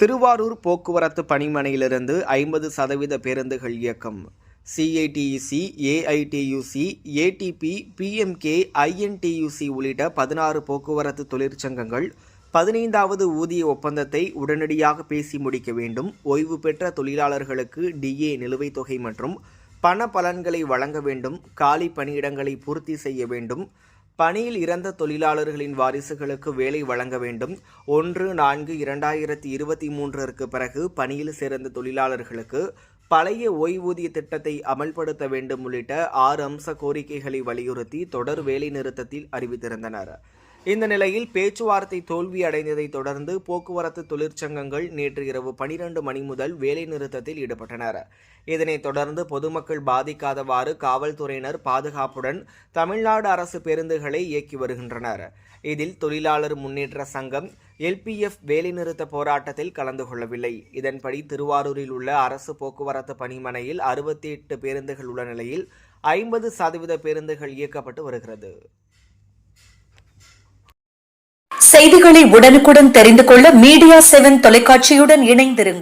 திருவாரூர் போக்குவரத்து பணிமனையிலிருந்து ஐம்பது சதவீத பேருந்துகள் இயக்கம். CITUC AITUC ATP PMK INTUC உள்ளிட்ட பதினாறு போக்குவரத்து தொழிற்சங்கங்கள் பதினைந்தாவது ஊதிய ஒப்பந்தத்தை உடனடியாக பேசி முடிக்க வேண்டும். ஓய்வு பெற்ற தொழிலாளர்களுக்கு டிஏ நிலுவைத் தொகை மற்றும் பண பலன்களை வழங்க வேண்டும். காலி பணியிடங்களை பூர்த்தி செய்ய வேண்டும். பணியில் இறந்த தொழிலாளர்களின் வாரிசுகளுக்கு வேலை வழங்க வேண்டும். ஒன்று நான்கு இரண்டாயிரத்தி இருபத்தி மூன்றிற்கு பிறகு பணியில் சேர்ந்த தொழிலாளர்களுக்கு பழைய ஓய்வூதிய திட்டத்தை அமல்படுத்த வேண்டும் உள்ளிட்ட ஆறு அம்ச கோரிக்கைகளை வலியுறுத்தி தொடர் வேலைநிறுத்தத்தில் அறிவித்திருந்தனர். இந்த நிலையில் பேச்சுவார்த்தை தோல்வி அடைந்ததை தொடர்ந்து போக்குவரத்து தொழிற்சங்கங்கள் நேற்று இரவு பனிரெண்டு மணி முதல் வேலைநிறுத்தத்தில் ஈடுபட்டனர். இதனைத் தொடர்ந்து பொதுமக்கள் பாதிக்காதவாறு காவல்துறையினர் பாதுகாப்புடன் தமிழ்நாடு அரசு பேருந்துகளை இயக்கி வருகின்றனர். இதில் தொழிலாளர் முன்னேற்ற சங்கம் எல்பிஎஃப் வேலைநிறுத்த போராட்டத்தில் கலந்து கொள்ளவில்லை. இதன்படி திருவாரூரில் உள்ள அரசு போக்குவரத்து பணிமனையில் அறுபத்தி எட்டு பேருந்துகள் உள்ள நிலையில் ஐம்பது சதவீத பேருந்துகள் இயக்கப்பட்டு வருகிறது. செய்திகளை உடனுக்குடன் தெரிந்து கொள்ள மீடியா செவன் தொலைக்காட்சியுடன் இணைந்திருங்கள்.